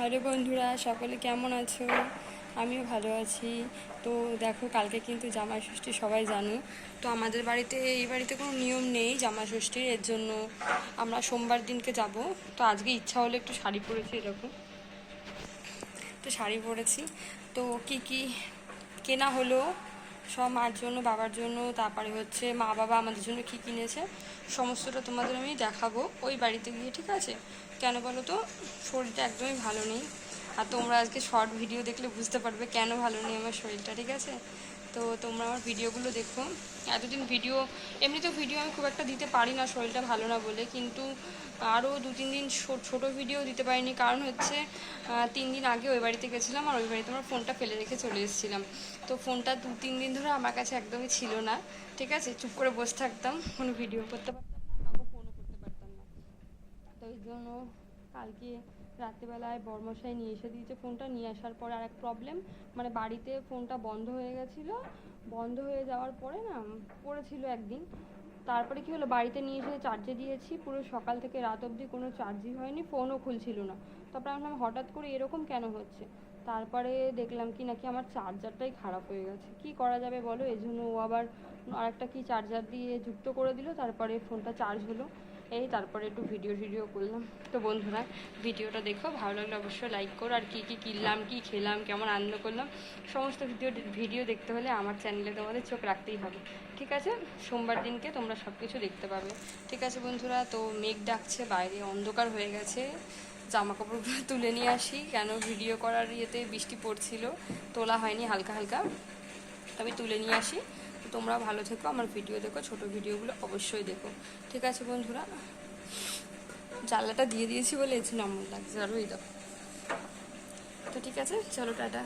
Hello বন্ধুরা, সকলে কেমন আছো? আমিও ভালো আছি। তো দেখো, কালকে কিন্তু জামাই ষষ্ঠী, সবাই জানো। তো আমাদের বাড়িতে, এই বাড়িতে কোনো নিয়ম নেই জামা ষষ্ঠীর, এর জন্য আমরা সোমবার দিনকে যাব। তো আজকে ইচ্ছা হলে একটু শাড়ি পরেছি এরকম। তো শাড়ি পরেছি। তো কি কি কেনা হলো? সব মার জন্য, বাবার জন্য, তারপরে হচ্ছে মা বাবা আমাদের জন্য কী কিনেছে, সমস্তটা তোমাদের আমি দেখাবো ওই বাড়িতে গিয়ে, ঠিক আছে? কেন বলো তো? শরীরটা একদমই ভালো নেই। আর তোমরা আজকে শর্ট ভিডিও দেখলে বুঝতে পারবে কেন ভালো নেই আমার শরীরটা, ঠিক আছে? তো তোমরা আমার ভিডিওগুলো দেখো। এতদিন ভিডিও এমনিতেও ভিডিও আমি খুব একটা দিতে পারি না শরীরটা ভালো না বলে, কিন্তু আরও দু তিন দিন ছোট ভিডিও দিতে পারিনি। কারণ হচ্ছে তিন দিন আগে ওই বাড়িতে গেছিলাম আর ওই বাড়িতে আমার ফোনটা ফেলে রেখে চলে এসেছিলাম। তো ফোনটা দু তিন দিন ধরে আমার কাছে একদমই ছিল না, ঠিক আছে? চুপ করে বসে থাকতাম, কোনো ভিডিও করতে পারতাম না ফোনও করতে পারতাম না। তো এই জন্য কালকে রাত্রিবেলায় বর্মশাই নিয়ে এসে দিয়েছে ফোনটা। নিয়ে আসার পরে আর এক প্রবলেম মানে বাড়িতে ফোনটা বন্ধ হয়ে গেছিল। বন্ধ হয়ে যাওয়ার পরে না পড়েছিল একদিন। তারপরে কি হলো, বাড়িতে নিয়ে এসে চার্জে দিয়েছি। পুরো সকাল থেকে রাত অবধি কোনো চার্জই হয়নি ফোনও খুলছিল না। তারপরে আমি হঠাৎ করে এরকম কেন হচ্ছে? তারপরে দেখলাম কি নাকি আমার চার্জারটাই খারাপ হয়ে গেছে। কি করা যাবে বলো? এই জন্য ও আবার আরেকটা কি চার্জার দিয়ে যুক্ত করে দিল, তারপরে ফোনটা চার্জ হলো। এই তারপরে একটু ভিডিও টিডিও করলাম। তো বন্ধুরা, ভিডিওটা দেখো, ভালো লাগলে অবশ্যই লাইক করো। আর কী কী কিনলাম, কী খেলাম, কেমন আনন্দ করলাম, সমস্ত ভিডিও ভিডিও দেখতে হলে আমার চ্যানেলে তোমাদের চোখ রাখতেই হবে। ঠিক আছে? সোমবার দিনকে তোমরা সব কিছু দেখতে পাবে। ঠিক আছে বন্ধুরা, তো মেঘ ডাকছে, বাইরে অন্ধকার হয়ে গেছে। জামা কাপড়গুলো তুলে নিয়ে আসি, কেন ভিডিও করার ইয়েতে বৃষ্টি পড়ছিল, তোলা হয়নি হালকা হালকা। তবে তুলে নিয়ে আসি। তোমরা ভালো থেকো, আমার ভিডিও দেখো, ছোট ভিডিওগুলো অবশ্যই দেখো। ঠিক আছে বন্ধুরা? জানলাটা দিয়ে দিয়েছি বলে এসে নম্বর লাগছে আরও এই দেখো। তো ঠিক আছে, চলো, টাটা।